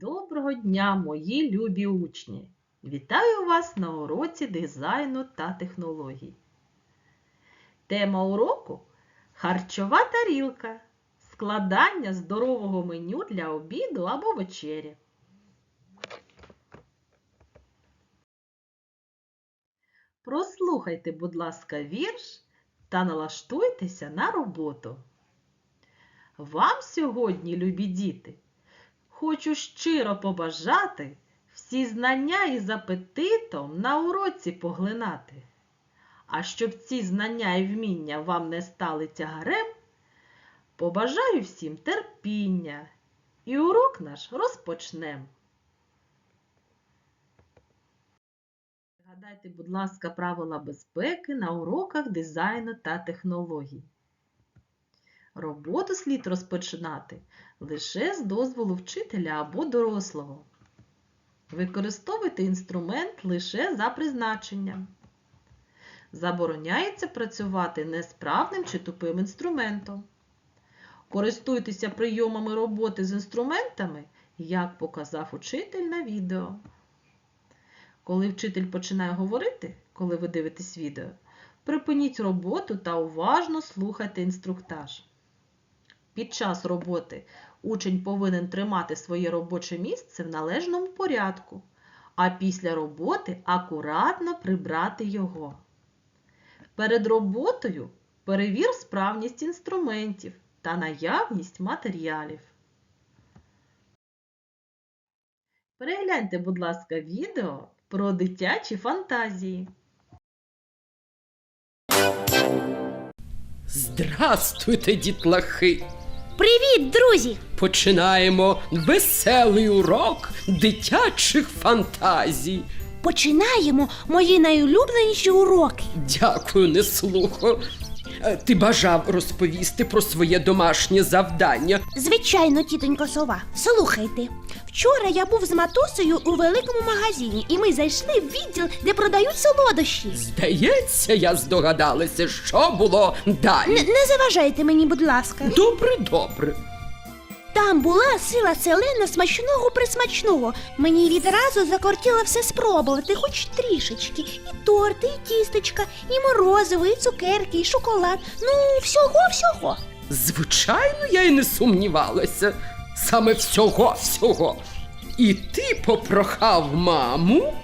Доброго дня, мої любі учні! Вітаю вас на уроці дизайну та технологій. Тема уроку харчова тарілка. Складання здорового меню для обіду або вечері. Прослухайте, будь ласка, вірш та налаштуйтеся на роботу. Вам сьогодні, любі діти, хочу щиро побажати всі знання із апетитом на уроці поглинати. А щоб ці знання і вміння вам не стали тягарем, побажаю всім терпіння і урок наш розпочнем. Згадайте, будь ласка, правила безпеки на уроках дизайну та технологій. Роботу слід розпочинати лише з дозволу вчителя або дорослого. Використовуйте інструмент лише за призначенням. Забороняється працювати несправним чи тупим інструментом. Користуйтеся прийомами роботи з інструментами, як показав учитель на відео. Коли вчитель починає говорити, коли ви дивитесь відео, припиніть роботу та уважно слухайте інструктаж. Під час роботи учень повинен тримати своє робоче місце в належному порядку, а після роботи акуратно прибрати його. Перед роботою перевір справність інструментів та наявність матеріалів. Перегляньте, будь ласка, відео про дитячі фантазії. Здрастуйте, дітлахи! Привіт, друзі! Починаємо веселий урок дитячих фантазій. Починаємо мої найулюбленіші уроки. Дякую, неслухо. Е, Ти бажав розповісти про своє домашнє завдання. Звичайно, тітонько сова. Слухайте. Вчора я був з матусею у великому магазині, і ми зайшли в відділ, де продають солодощі. Здається, я здогадалася, що було далі. Н- не заважайте мені, будь ласка. Добре, добре. Там була сила селена смачного присмачного. Мені відразу закортіло все спробувати, хоч трішечки. І торти, і тістечка, і морозиво, і цукерки, і шоколад. Ну, всього-всього. Звичайно, я й не сумнівалася. Саме всього всього. І ти попрохав маму.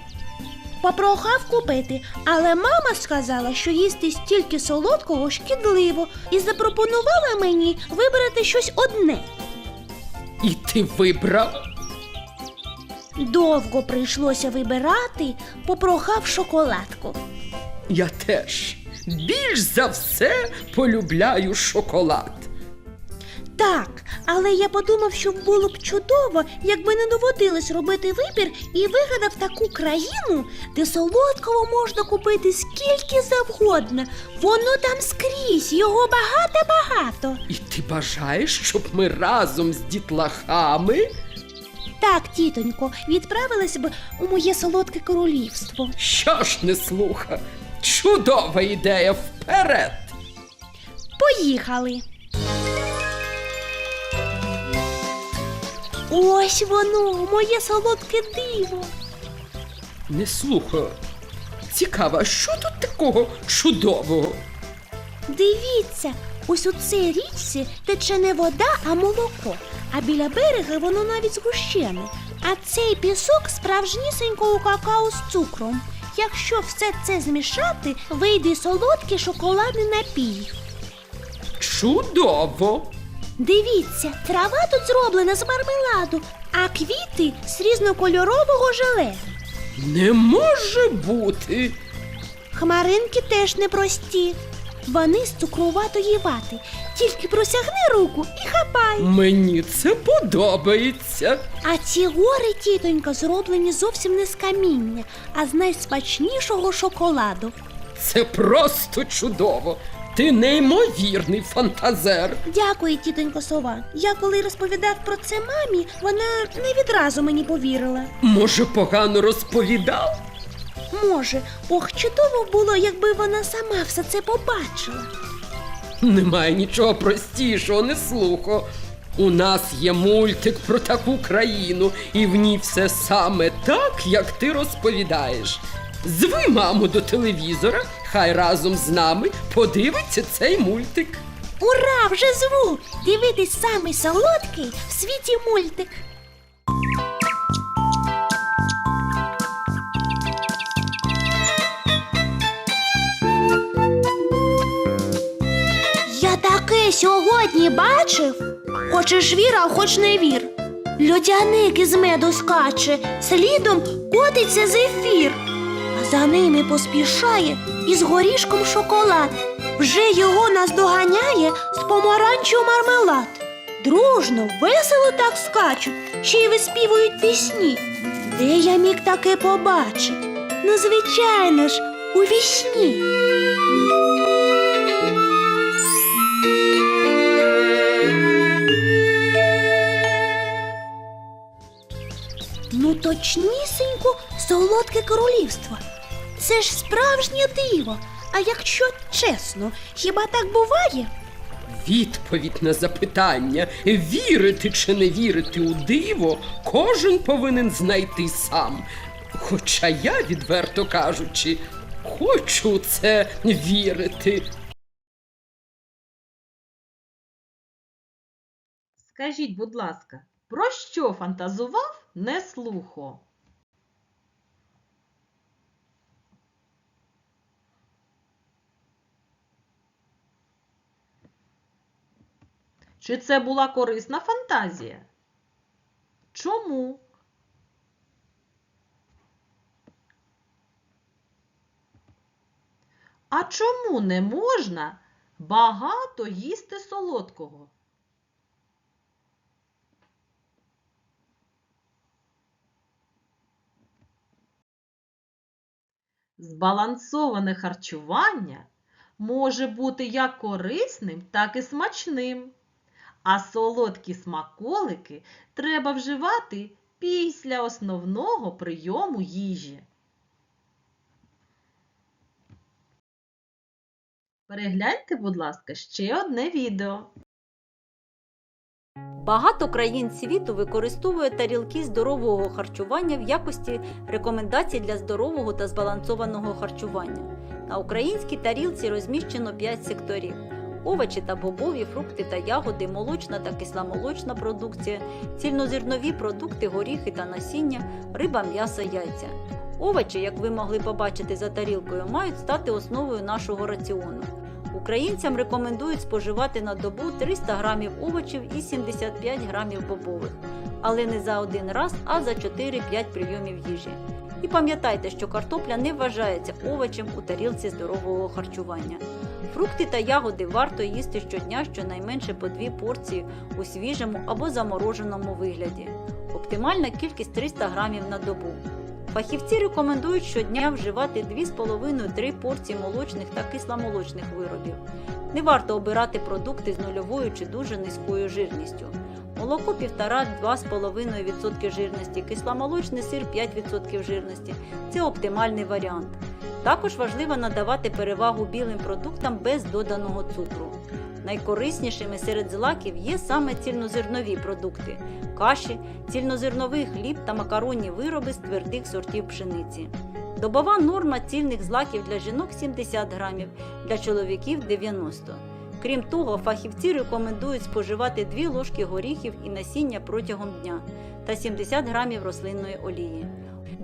Попрохав купити, але мама сказала, що їсти стільки солодкого шкідливо, і запропонувала мені вибрати щось одне. І ти вибрав. Довго прийшлося вибирати, попрохав шоколадку. Я теж більш за все полюбляю шоколад. Так, але я подумав, що було б чудово, якби не доводилось робити вибір і вигадав таку країну, де солодкого можна купити скільки завгодно. Воно там скрізь, його багато-багато. І ти бажаєш, щоб ми разом з дітлахами? Так, тітонько, відправилась б у моє солодке королівство. Що ж не слуха? Чудова ідея вперед! Поїхали. Ось воно, моє солодке диво. Не слухаю. Цікаво, що тут такого чудового? Дивіться, ось у цій річці тече не вода, а молоко, а біля берега воно навіть згущене. А цей пісок справжнісінького какао з цукром. Якщо все це змішати, вийде солодкий шоколадний напій. Чудово! Дивіться, трава тут зроблена з мармеладу, а квіти з різнокольорового желе. Не може бути. Хмаринки теж непрості. Вони з цукруватої вати. Тільки просягни руку і хапай. Мені це подобається. А ці гори, тітонька, зроблені зовсім не з каміння, а з найсмачнішого шоколаду. Це просто чудово. Ти неймовірний фантазер. Дякую, тітонько сова. Я коли розповідав про це мамі, вона не відразу мені повірила. Може, погано розповідав? Може, ох, чудово було, якби вона сама все це побачила. Немає нічого простішого, не слухо. У нас є мультик про таку країну, і в ній все саме так, як ти розповідаєш. Зви маму до телевізора, хай разом з нами подивиться цей мультик. Ура, вже зву! Дивитись самий солодкий в світі мультик. Я таке сьогодні бачив. Хочеш вір, а хоч не вір. Льодяник із меду скаче, слідом котиться зефір, за ними поспішає із горішком шоколад. Вже його наздоганяє з помаранчу мармелад. Дружно, весело так скачуть, ще й виспівують пісні. Де я міг таке побачити? Ну, звичайно ж, у вісні. Ну, точнісінько, солодке королівство. Це ж справжнє диво. А якщо чесно, хіба так буває? Відповідь на запитання, вірити чи не вірити у диво, кожен повинен знайти сам. Хоча я, відверто кажучи, хочу у це вірити. Скажіть, будь ласка, про що фантазував неслухо? Чи це була корисна фантазія? Чому? А чому не можна багато їсти солодкого? Збалансоване харчування може бути як корисним, так і смачним. А солодкі смаколики треба вживати після основного прийому їжі. Перегляньте, будь ласка, ще одне відео. Багато країн світу використовує тарілки здорового харчування в якості рекомендацій для здорового та збалансованого харчування. На українській тарілці розміщено 5 секторів: овочі та бобові, фрукти та ягоди, молочна та кисломолочна продукція, цільнозернові продукти, горіхи та насіння, риба, м'ясо, яйця. Овочі, як ви могли побачити за тарілкою, мають стати основою нашого раціону. Українцям рекомендують споживати на добу 300 грамів овочів і 75 грамів бобових, але не за один раз, а за 4-5 прийомів їжі. І пам'ятайте, що картопля не вважається овочем у тарілці здорового харчування. Фрукти та ягоди варто їсти щодня щонайменше по 2 порції у свіжому або замороженому вигляді. Оптимальна кількість 300 грамів на добу. Фахівці рекомендують щодня вживати 2,5-3 порції молочних та кисломолочних виробів. Не варто обирати продукти з нульовою чи дуже низькою жирністю. Молоко 1,5-2,5% жирності, кисломолочний сир 5% жирності це оптимальний варіант. Також важливо надавати перевагу білим продуктам без доданого цукру. Найкориснішими серед злаків є саме цільнозернові продукти каші, цільнозерновий хліб та макаронні вироби з твердих сортів пшениці. Добова норма цільних злаків для жінок 70 грамів, для чоловіків 90. Крім того, фахівці рекомендують споживати 2 ложки горіхів і насіння протягом дня та 70 грамів рослинної олії.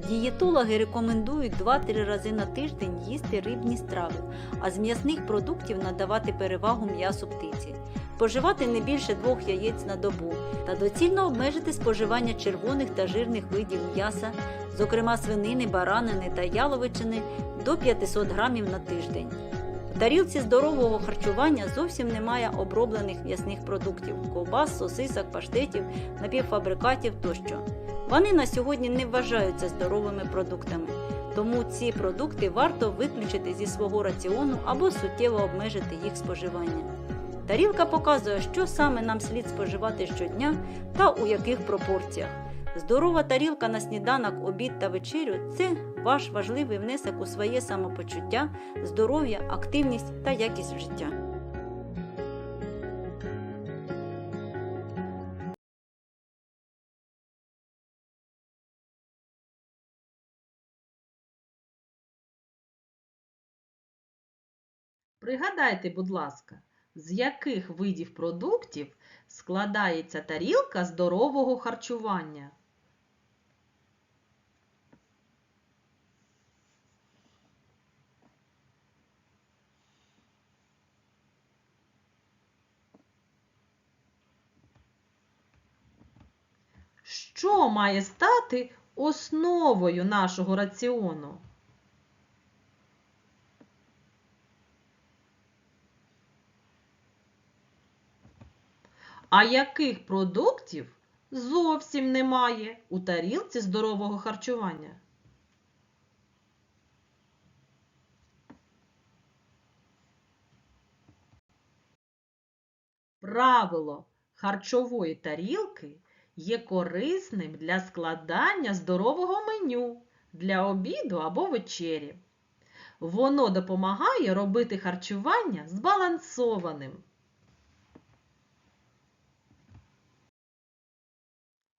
Дієтологи рекомендують 2-3 рази на тиждень їсти рибні страви, а з м'ясних продуктів надавати перевагу м'ясу птиці, споживати не більше двох яєць на добу та доцільно обмежити споживання червоних та жирних видів м'яса, зокрема свинини, баранини та яловичини до 500 грамів на тиждень. В тарілці здорового харчування зовсім немає оброблених м'ясних продуктів ковбас, сосисок, паштетів, напівфабрикатів тощо. Вони на сьогодні не вважаються здоровими продуктами, тому ці продукти варто виключити зі свого раціону або суттєво обмежити їх споживання. Тарілка показує, що саме нам слід споживати щодня та у яких пропорціях. Здорова тарілка на сніданок, обід та вечерю це ваш важливий внесок у своє самопочуття, здоров'я, активність та якість життя. Пригадайте, будь ласка, з яких видів продуктів складається тарілка здорового харчування? Що має стати основою нашого раціону? А яких продуктів зовсім немає у тарілці здорового харчування? Правило харчової тарілки є корисним для складання здорового меню для обіду або вечері. Воно допомагає робити харчування збалансованим.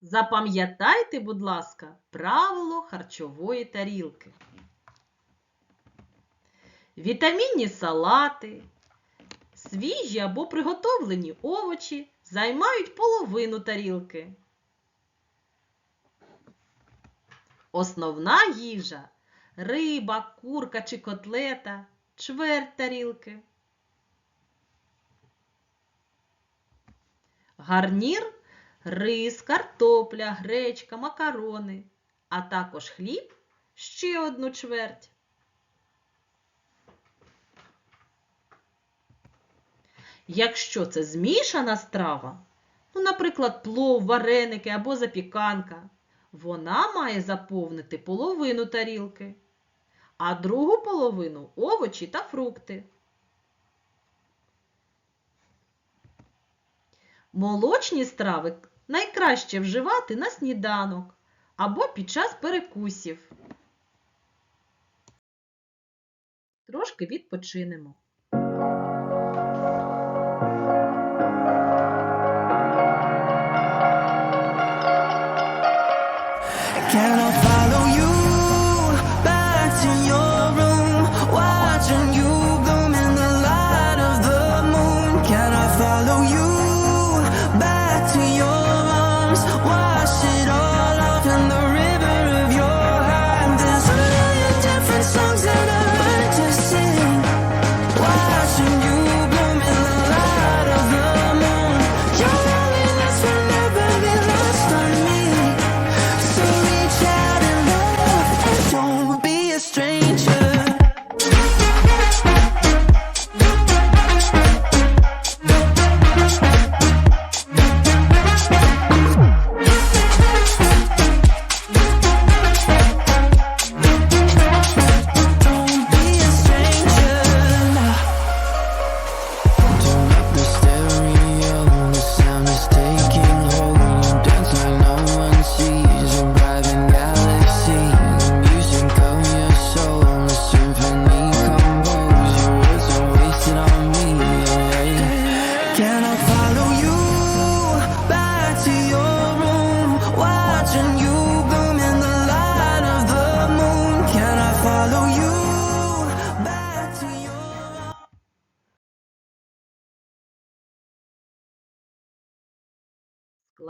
Запам'ятайте, будь ласка, правило харчової тарілки. Вітамінні салати, свіжі або приготовлені овочі займають половину тарілки. Основна їжа риба, курка чи котлета, чверть тарілки. Гарнір рис, картопля, гречка, макарони, а також хліб ще одну чверть. Якщо це змішана страва, ну, наприклад, плов, вареники або запіканка, вона має заповнити половину тарілки, а другу половину овочі та фрукти. Молочні страви найкраще вживати на сніданок або під час перекусів. Трошки відпочинемо.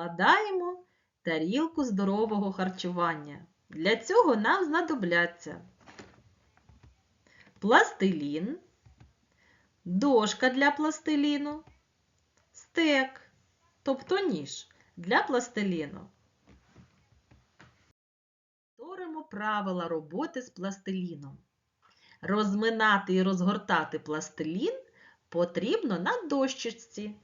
Складаємо тарілку здорового харчування. Для цього нам знадобляться пластилін, дошка для пластиліну, стек, тобто ніж для пластиліну. Повторимо правила роботи з пластиліном. Розминати і розгортати пластилін потрібно на дощечці.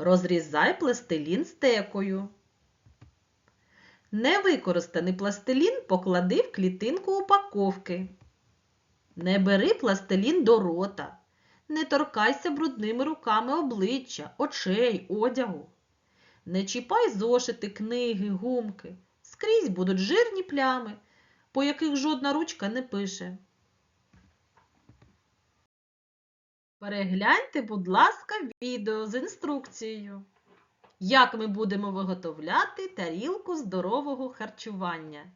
Розрізай пластилін стекою. Невикористаний пластилін поклади в клітинку упаковки. Не бери пластилін до рота. Не торкайся брудними руками обличчя, очей, одягу. Не чіпай зошити, книги, гумки. Скрізь будуть жирні плями, по яких жодна ручка не пише. Перегляньте, будь ласка, відео з інструкцією, як ми будемо виготовляти тарілку здорового харчування.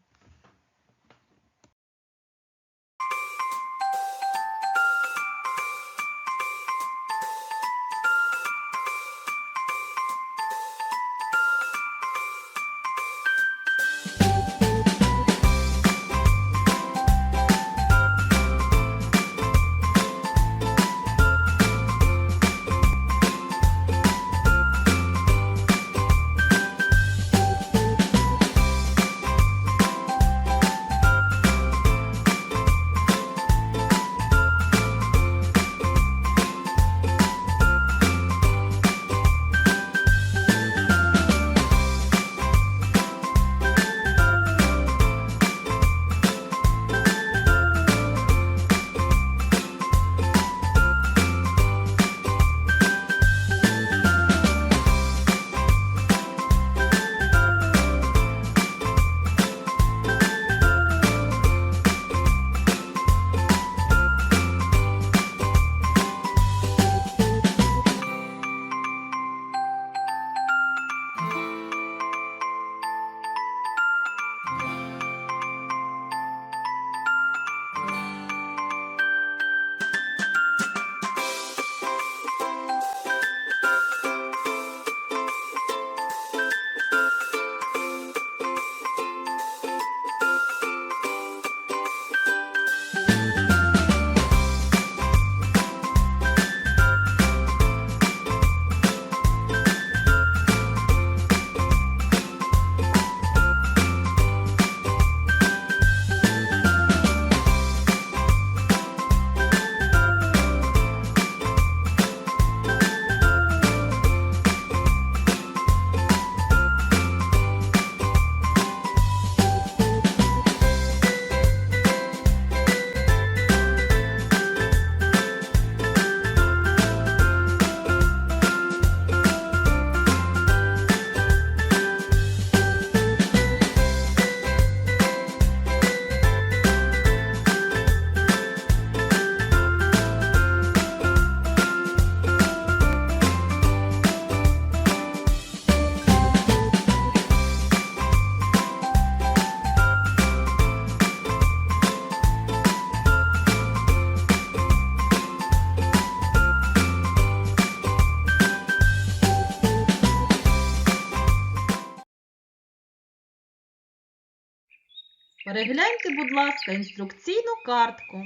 Перегляньте, будь ласка, інструкційну картку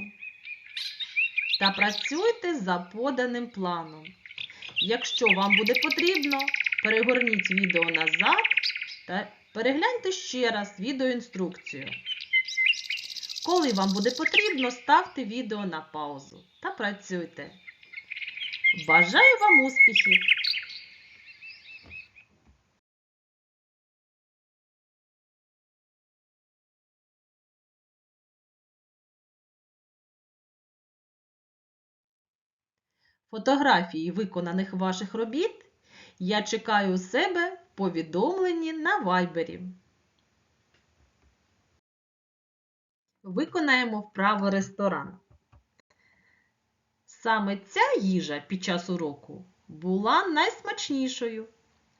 та працюйте за поданим планом. Якщо вам буде потрібно, перегорніть відео назад та перегляньте ще раз відеоінструкцію. Коли вам буде потрібно, ставте відео на паузу та працюйте. Бажаю вам успіхів! Фотографії виконаних ваших робіт я чекаю у себе в повідомленні на вайбері. Виконаємо вправо ресторан. Саме ця їжа під час уроку була найсмачнішою.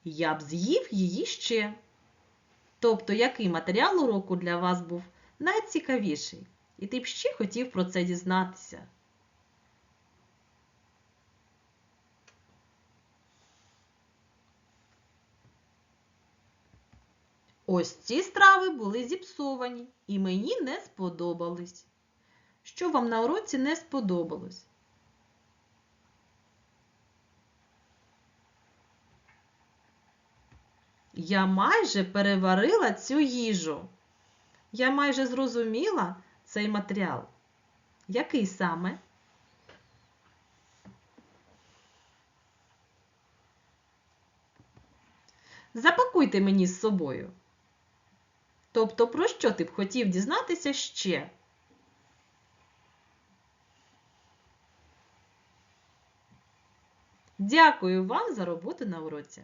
Я б з'їв її ще. Тобто, який матеріал уроку для вас був найцікавіший? І ти б ще хотів про це дізнатися. Ось ці страви були зіпсовані і мені не сподобались. Що вам на уроці не сподобалось? Я майже переварила цю їжу. Я майже зрозуміла цей матеріал. Який саме? Запакуйте мені з собою. Тобто, про що ти б хотів дізнатися ще? Дякую вам за роботу на уроці.